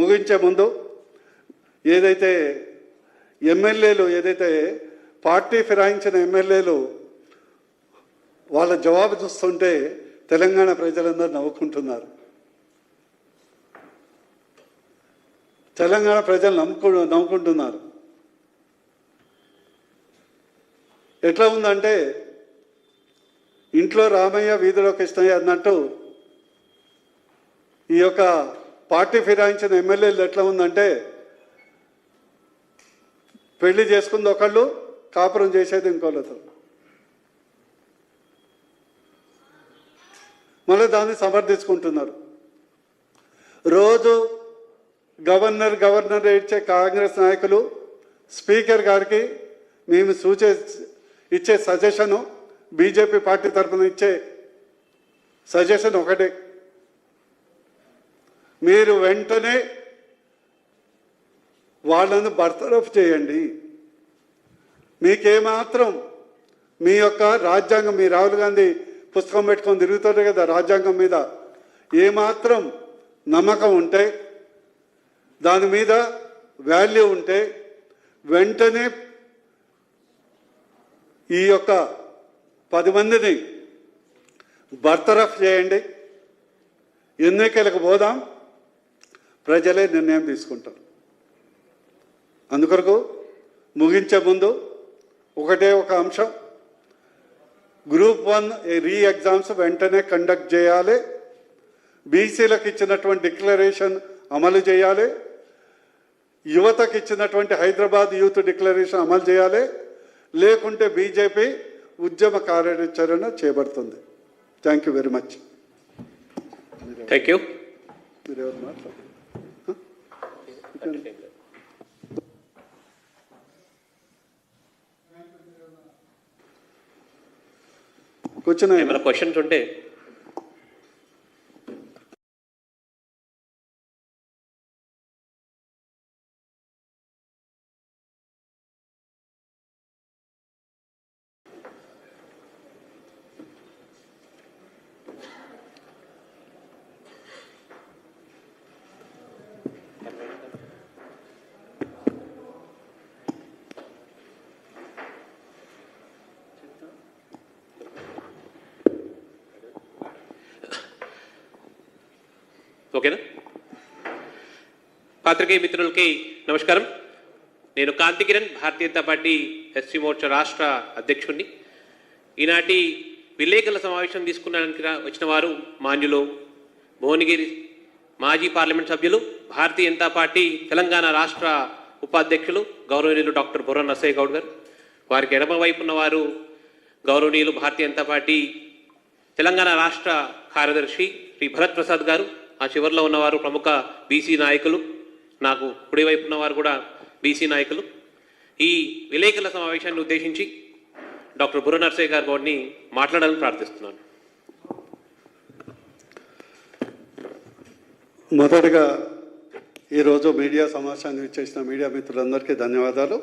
ముగించే ముందు ఏదైతే ఎమ్మెల్యేలు ఏదైతే పార్టీ ఫిరాయించిన ఎమ్మెల్యేలు వాళ్ళ జవాబు చూస్తుంటే తెలంగాణ ప్రజలందరూ నవ్వుకుంటున్నారు. తెలంగాణ ప్రజలు నమ్ముకు నవ్వుకుంటున్నారు. ఎట్లా ఉందంటే ఇంట్లో రామయ్య వీధిలో కృష్ణయ్య అన్నట్టు ఈ యొక్క పార్టీ ఫిరాయించిన ఎమ్మెల్యేలు ఎట్లా ఉందంటే పెళ్ళి చేసుకుంది ఒకళ్ళు కాపురం చేసేది ఇంకోళ్ళతో. మళ్ళీ దాన్ని సమర్థించుకుంటున్నారు. రోజు గవర్నర్ గవర్నర్ ఇచ్చే కాంగ్రెస్ నాయకులు స్పీకర్ గారికి మేము సూచే ఇచ్చే సజెషను బీజేపీ పార్టీ తరఫున ఇచ్చే సజెషన్ ఒకటే. మీరు వెంటనే వాళ్ళను బర్తరఫ్ చేయండి. మీకేమాత్రం మీ యొక్క రాజ్యాంగం మీ రాహుల్ గాంధీ పుస్తకం పెట్టుకొని తిరుగుతారు కదా రాజ్యాంగం మీద ఏమాత్రం నమ్మకం ఉంటే దాని మీద వాల్యూ ఉంటే వెంటనే ఈ యొక్క పది మందిని బర్తరఫ్ చేయండి. ఎన్నికలకు పోదాం. ప్రజలే నిర్ణయం తీసుకుంటారు. అందుకొరకు ముగించే ముందు ఒకటే ఒక అంశం. గ్రూప్ వన్ రీ ఎగ్జామ్స్ వెంటనే కండక్ట్ చేయాలి. బీసీలకు ఇచ్చినటువంటి డిక్లరేషన్ అమలు చేయాలి. యువతకు ఇచ్చినటువంటి హైదరాబాద్ యూత్ డిక్లరేషన్ అమలు చేయాలి. లేకుంటే బీజేపీ ఉద్యమ కార్యాచరణ చేపడుతుంది. Thank you very much. Thank you మీరు ఎవరు మాట్లాడారు? కూర్చున్నా ఏమైనా క్వశ్చన్స్ ఉంటే ఓకేనా? పాత్రికేయ మిత్రులకి నమస్కారం. నేను కాంతి కిరణ్ భారతీయ జనతా పార్టీ ఎస్సీ మోర్చా రాష్ట్ర అధ్యక్షుడిని ఈనాటి విలేకరుల సమావేశం తీసుకున్నానికి వచ్చిన వారు మాన్యులు భువనగిరి మాజీ పార్లమెంట్ సభ్యులు భారతీయ జనతా పార్టీ తెలంగాణ రాష్ట్ర ఉపాధ్యక్షులు గౌరవనీయులు డాక్టర్ బుర్ర నర్సయ్య గౌడ్ గారు. వారికి ఎడమ వైపు ఉన్నవారు గౌరవనీయులు భారతీయ జనతా పార్టీ తెలంగాణ రాష్ట్ర కార్యదర్శి శ్రీ భరత్ ప్రసాద్ గారు. ఆ చివరిలో ఉన్నవారు ప్రముఖ బీసీ నాయకులు నాకు కుడివైపు ఉన్నవారు కూడా బీసీ నాయకులు. ఈ విలేకరుల సమావేశాన్ని ఉద్దేశించి డాక్టర్ బుర్ర నర్సయ్య గారు గౌడ్ని మాట్లాడాలని ప్రార్థిస్తున్నాను. మొదటగా ఈరోజు మీడియా సమావేశాన్ని ఇచ్చేసిన మీడియా మిత్రులందరికీ ధన్యవాదాలు.